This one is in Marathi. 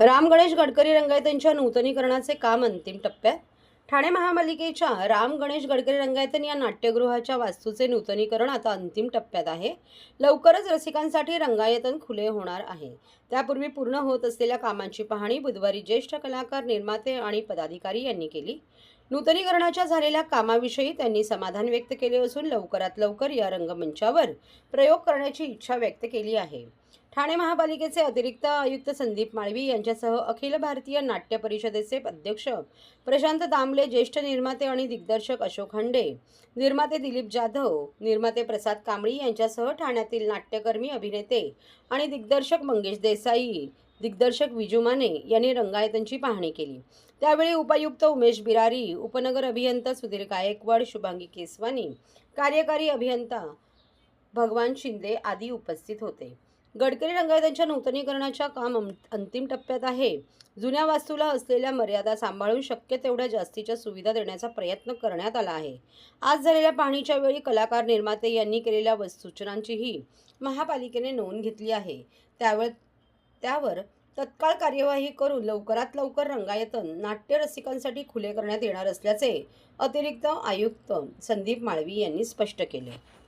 राम गणेश गडकरी रंगायतनच्या नूतनीकरणाचे काम अंतिम टप्प्यात. ठाणे महापालिकेच्या राम गणेश गडकरी रंगायतन या नाट्यगृहाच्या वास्तूचे नूतनीकरण आता अंतिम टप्प्यात आहे. लवकरच रसिकांसाठी रंगायतन खुले होणार आहे. त्यापूर्वी पूर्ण होत असलेल्या कामांची पाहणी बुधवारी ज्येष्ठ कलाकार निर्माते आणि पदाधिकारी यांनी केली. नूतनीकरणाच्या झालेल्या कामाविषयी त्यांनी समाधान व्यक्त केले असून लवकरात लवकर या रंगमंचावर प्रयोग करण्याची इच्छा व्यक्त केली आहे. ठाणे महापालिकेचे अतिरिक्त आयुक्त संदीप माळवी यांच्यासह अखिल भारतीय नाट्य परिषदेचे अध्यक्ष प्रशांत दामले ज्येष्ठ निर्माते आणि दिग्दर्शक अशोक हंडे निर्माते दिलीप जाधव निर्माते प्रसाद कांबळी यांच्यासह ठाण्यातील नाट्यकर्मी अभिनेते आणि दिग्दर्शक मंगेश देसाई दिग्दर्शक विजू माने यांनी रंगायतांची पाहणी केली. त्यावेळी उपायुक्त उमेश बिरारी उपनगर अभियंता सुधीर गायकवाड शुभांगी केसवानी कार्यकारी अभियंता भगवान शिंदे आदी उपस्थित होते. गडकरी रंगायतांच्या नूतनीकरणाच्या काम अं- अंतिम टप्प्यात आहे. जुन्या वास्तूला असलेल्या मर्यादा सांभाळून शक्य तेवढ्या जास्तीच्या सुविधा देण्याचा प्रयत्न करण्यात आला आहे. आज झालेल्या पाहणीच्या वेळी कलाकार निर्माते यांनी केलेल्या सूचनांचीही महापालिकेने नोंद घेतली आहे. त्यावर त्यावर तत्काळ कार्यवाही करून लवकरात लवकर रंगायतन नाट्य रसिकांसाठी खुले करण्यात येणार असल्याचे अतिरिक्त आयुक्त संदीप माळवी यांनी स्पष्ट केले.